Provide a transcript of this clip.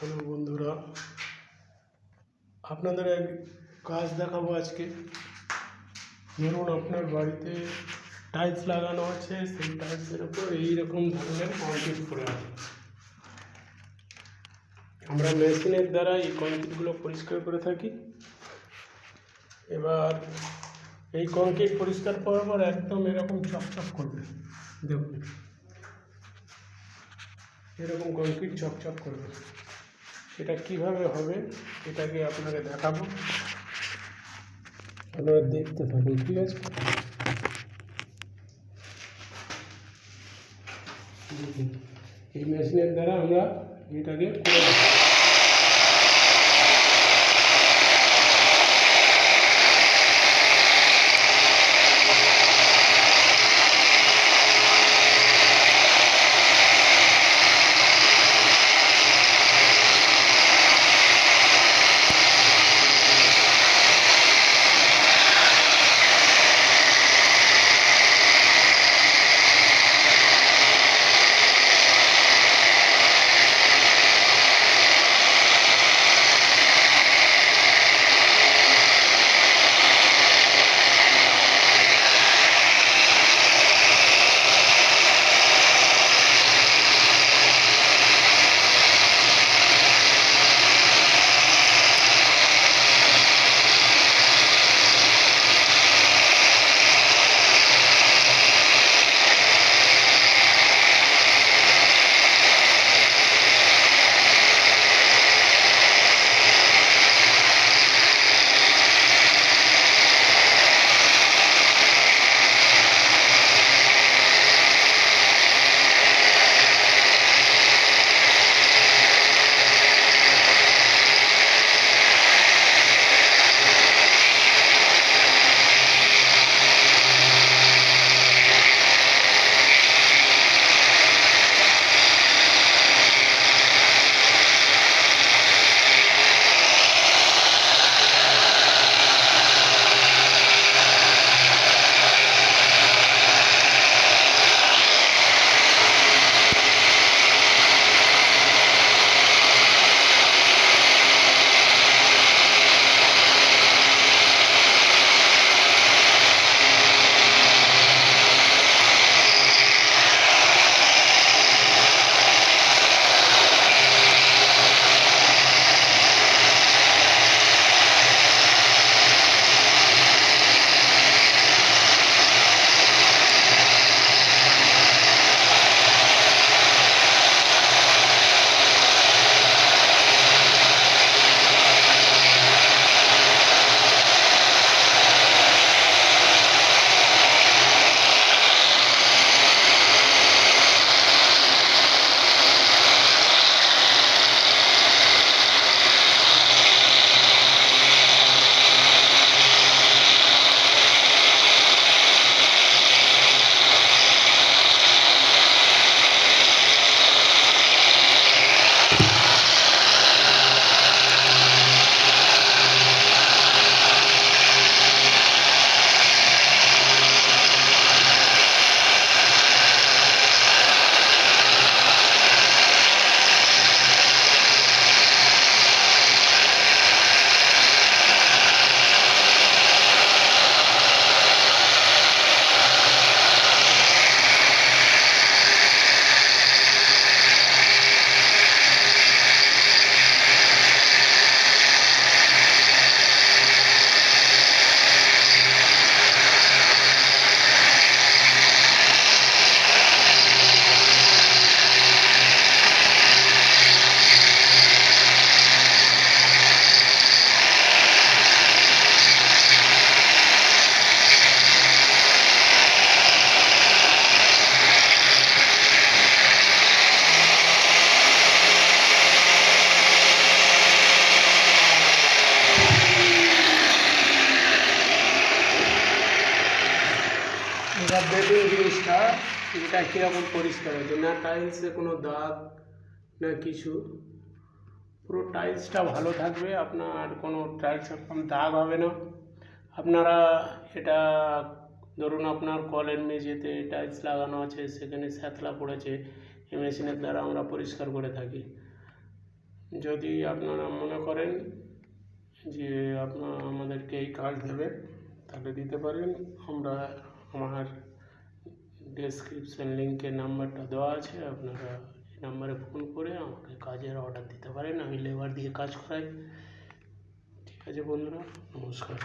Hello বন্ধুরা, আপনাদের এক কাজ দেখাবো আজকে। ধরুন আপনার বাড়িতে টাইলস লাগানো আছে, সেই টাইলসের উপর এইরকম ধরনের কংক্রিট পড়ে আছে। আমরা মেশিনের দ্বারা এই কংক্রিটগুলো পরিষ্কার করে থাকি। এবার এই কংক্রিট পরিষ্কার করার পর একদম এরকম চকচক করবে। দেখুন, এরকম কংক্রিট চকচক করবে। সেটা কীভাবে হবে, এটাকে আপনাকে দেখাবো। আপনারা দেখতে থাকুন, ঠিক আছে? এই মেশিনের দ্বারা আমরা এটাকে করে দেবো এবার দেখুন জিনিসটা এটা কীরকম পরিষ্কার হয়েছে? না টাইলসে কোনো দাগ, না কিছু? পুরো টাইলসটা ভালো থাকবে, আপনার কোনো টাইলস এরকম দাগ হবে না। আপনারা এটা, ধরুন আপনার কলের মেঝেতে টাইলস লাগানো আছে, সেখানে শ্যাতলা পড়েছে এই মেশিনের দ্বারা আমরা পরিষ্কার করে থাকি। যদি আপনারা মনে করেন যে আপনারা আমাদেরকে এই কাজ দেবেন, তাহলে দিতে পারেন। আমরা আমার ডেসক্রিপশন লিঙ্কে নাম্বারটা দেওয়া আছে, আপনারা এই নাম্বারে ফোন করে আমাকে কাজের অর্ডার দিতে পারেন, আমি লেবার দিয়ে কাজ করাই। ঠিক আছে বন্ধুরা, নমস্কার।